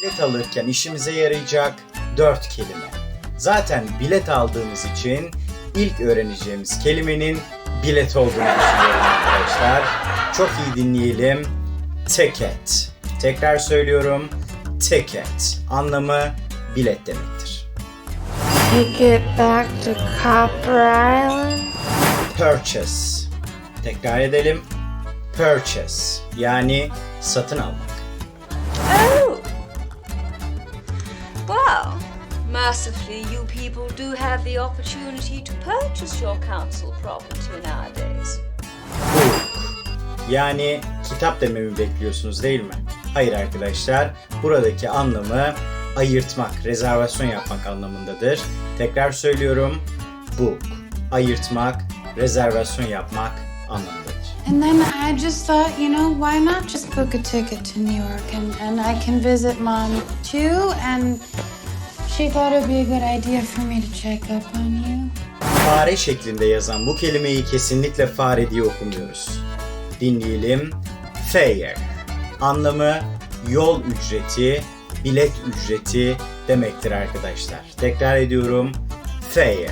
bilet alırken işimize yarayacak dört kelime. Zaten bilet aldığımız için ilk öğreneceğimiz kelimenin bilet olduğunu düşünüyorum arkadaşlar. Çok iyi dinleyelim. Ticket. Tekrar söylüyorum. Ticket. Anlamı bilet demektir. Get back to Copper Island? Purchase. Tekrar edelim. Purchase. Yani satın almak. Mercifully, you people do have the opportunity to purchase your council property nowadays. Book. Yani kitap dememi bekliyorsunuz değil mi? Hayır arkadaşlar. Buradaki anlamı ayırtmak, rezervasyon yapmak anlamındadır. Tekrar söylüyorum. Book. Ayırtmak, rezervasyon yapmak anlamındadır. And then I just thought, you know, why not just book a ticket to New York and, and I can visit mom too? And she thought it'd be a good idea for me to check up on you. Fare şeklinde yazan bu kelimeyi kesinlikle fare diye okumuyoruz. Dinleyelim. Fare. Anlamı yol ücreti, bilet ücreti demektir arkadaşlar. Tekrar ediyorum. Fare.